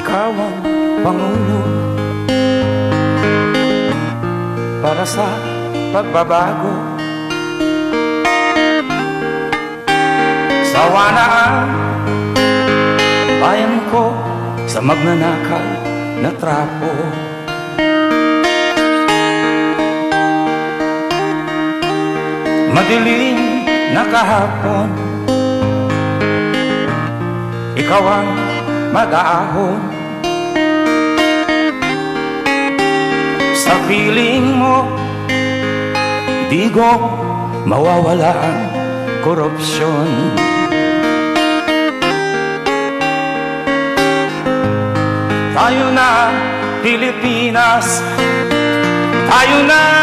Ikaw ang Pangulo Para sa pagbabago. Sawa na bayan ko Sa magnanakaw na trapo. Madilim na kahapon. Ikaw ang mag-aahon. Sa piling mo Di ko mawawala ang korupsyon. Tayo na Pilipinas. Tayo na